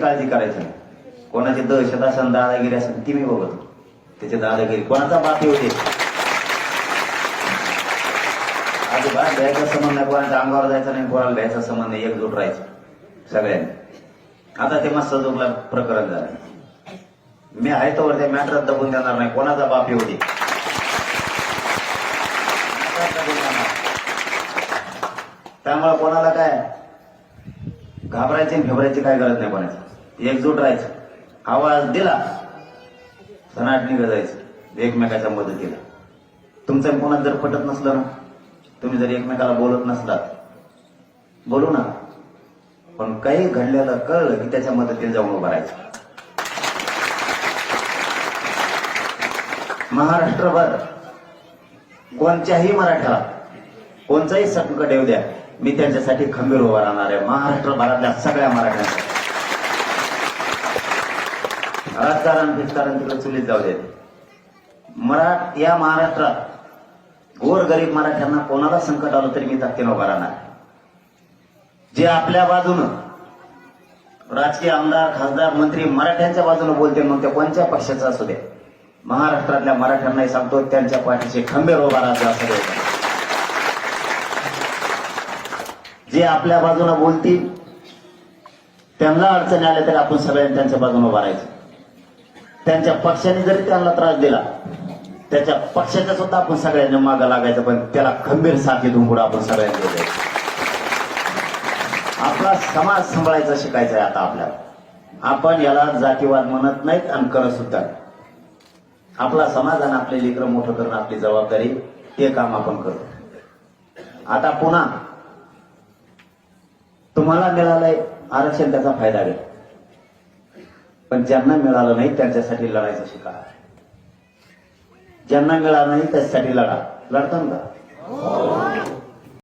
काळजी करायची नाही. कोणाची दहशत असेल दादागिरी असेल ती मी बघतो. त्याची दादागिरी कोणाचा बाप येऊ दे अजिबात द्यायचा संबंध नाही कोणाच्या अंगावर जायचं नाही कोणाला द्यायचा संबंध नाही एकजूट राहायचं सगळ्यांनी. आता ते मस्त जोगला प्रकरण झालं. मी आहे तोवर त्या मॅटरात दबून देणार नाही कोणाचा बाप येऊ दे त्यामुळे कोणाला काय? घाबरायचे आणि घाबरायची काय गरज नाही कोणाची. एकजूट राहायचं. आवाज दिला सनाट निघत जायचं. एकमेकाच्या मदतीला. तुमचं आणि कोणाला जर पटत नसलं ना तुम्ही जर एकमेकाला बोलत नसलात बोलू ना. पण काही घडलेलं कळलं की त्याच्या मदतीला जाऊन उभं राहायचं. महाराष्ट्रभर कोणत्याही मराठ्याला कोणताही संकट येऊ द्या. मी त्यांच्यासाठी खंबीर उभा राहणार आहे. महाराष्ट्रभरातल्या सगळ्या मराठ्यांसाठी. राजकारण फिस्कारण तिकडे चुलीत जाऊ देत मरा या महाराष्ट्रात गोर गरीब मराठ्यांना कोणाला संकट आलं तरी मी ताकदीनं उभा राहणार. जे आपल्या बाजूनं राजकीय आमदार खासदार मंत्री मराठ्यांच्या बाजूने बोलते मग ते कोणत्या पक्षाचा असू दे. महाराष्ट्रातल्या मराठ्यांनाही सांगतो त्यांच्या पाठीशी खंबीर उभा असू असं दे जे आपल्या बाजूला बोलतील त्यांना अडचणी आल्या तरी आपण सगळ्यांनी त्यांच्या बाजूने उभा राहायचं. त्यांच्या पक्षाने जरी त्यांना त्रास दिला त्याच्या पक्षाच्या सुद्धा आपण सगळ्यांनी मागं लागायचं पण त्याला खंबीर साथी धुंबूड आपण सगळ्यांनी द्यायचं आपला समाज सांभाळायचा शिकायचा आहे आता आपल्याला. आपण याला जातीवाद म्हणत नाहीत आणि करत सुद्धा आपला समाज आणि आपले लेकरं मोठं करणं आपली जबाबदारी ते काम आपण करू आता पुन्हा तुम्हाला मिळालंय आरक्षण त्याचा फायदा घ्या. पण ज्यांना मिळालं नाही त्यांच्यासाठी लढायचं शिका. ज्यांना मिळालं नाही त्याच्यासाठी लढा. लढतो ना?